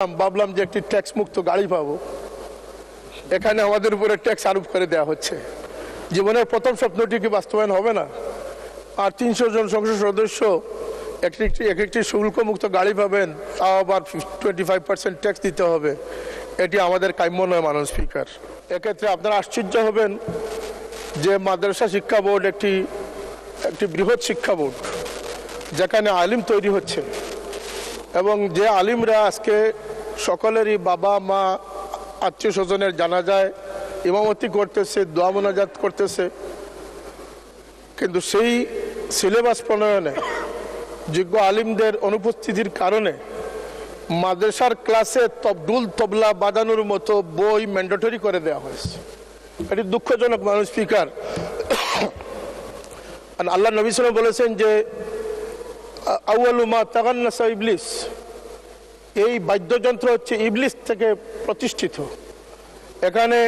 ভাবলাম যে একটি ট্যাক্স মুক্ত গাড়ি পাবো। এখানে আমাদের উপরে ট্যাক্স আরোপ করে দেওয়া হচ্ছে। জীবনের প্রথম স্বপ্নটি কি বাস্তবায়ন হবে না? আর তিনশো জন সংসদ সদস্য একটি, এক একটি শুল্কমুক্ত গাড়ি পাবেন, তাও আবার টোয়েন্টি ফাইভ পার্সেন্ট ট্যাক্স দিতে হবে। এটি আমাদের কাম্য নয় মানব স্পিকার এক্ষেত্রে আপনারা আশ্চর্য হবেন যে মাদ্রাসা শিক্ষা বোর্ড একটি একটি বৃহৎ শিক্ষা বোর্ড, যেখানে আলিম তৈরি হচ্ছে। এবং যে আলিমরা আজকে সকলেরই বাবা, মা, আত্মীয় স্বজনের জানা যায় ইমামতি করতেছে, দোয়া মোনাজাত করতেছে। কিন্তু সেই সিলেবাস প্রণয়নে যোগ্য আলিমদের অনুপস্থিতির কারণে মাদ্রাসার ক্লাসে তবদুল তবলা বাজানোর মতো বই ম্যান্ডেটরি করে দেওয়া হয়েছে। এটি দুঃখজনক মানুষ স্পিকার। আল্লাহ নবী বলেছেন যে আউয়ালুমা তাগান্নাসা ইবলিস। এই বাদ্যযন্ত্র হচ্ছে ইবলিস থেকে প্রতিষ্ঠিত। এখানে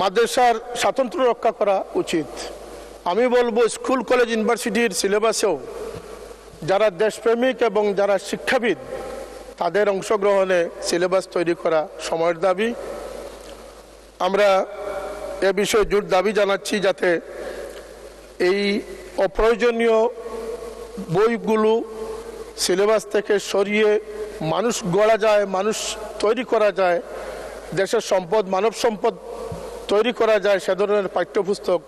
মাদ্রাসার স্বাতন্ত্র্য রক্ষা করা উচিত। আমি বলব স্কুল, কলেজ, ইউনিভার্সিটির সিলেবাসেও যারা দেশপ্রেমিক এবং যারা শিক্ষাবিদ, তাদের অংশগ্রহণে সিলেবাস তৈরি করা সময়ের দাবি। আমরা এ বিষয়ে জোর দাবি জানাচ্ছি যাতে এই অপ্রয়োজনীয় বইগুলো সিলেবাস থেকে সরিয়ে মানুষ গড়া যায়, মানুষ তৈরি করা যায়, দেশের সম্পদ, মানব সম্পদ তৈরি করা যায়, সে ধরনের পাঠ্যপুস্তক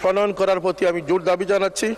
প্রণয়ন করার প্রতি আমি জোর দাবি জানাচ্ছি।